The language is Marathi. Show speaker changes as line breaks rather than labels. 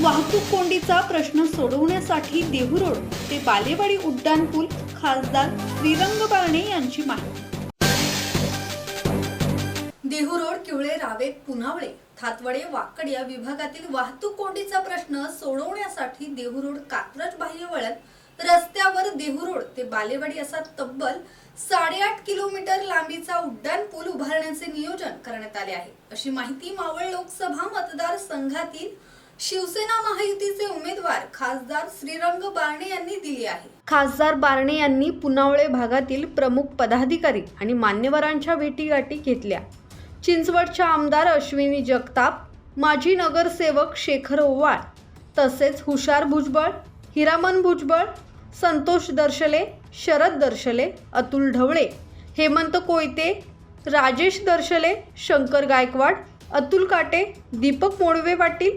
वाहतूक कोंडीचा प्रश्न सोडवण्यासाठी देहुरोड ते बालेवाडी उड्डाणपूल खासदार श्रीरंग बारणे यांची माहिती. देहुरोड किवळे रावे पुनावळे थातवडे वाकड या विभागातील वाहतूक कोंडीचा प्रश्न सोडवण्यासाठी देहुरोड कात्रज बाह्य वळण रस्त्यावर देहुरोड ते बालेवाडी असा तब्बल साडेआठ किलोमीटर लांबीचा उड्डाण पूल उभारण्याचे नियोजन करण्यात आले आहे. अशी माहिती मावळ लोकसभा मतदारसंघातील शिवसेना महायुतीचे उमेदवार खासदार श्रीरंग बारणे यांनी दिली आहे. खासदार बारणे यांनी पुनावळे भागातील प्रमुख पदाधिकारी आणि मान्यवरांच्या भेटीगाठी घेतल्या. चिंचवडच्या आमदार अश्विनी जगताप माजी नगरसेवक शेखर ओवाळ तसेच हुशार भुजबळ हिरामन भुजबळ संतोष दर्शले शरद दर्शले अतुल ढवळे हेमंत कोयते राजेश दर्शले शंकर गायकवाड अतुल काटे दीपक मोडवे पाटील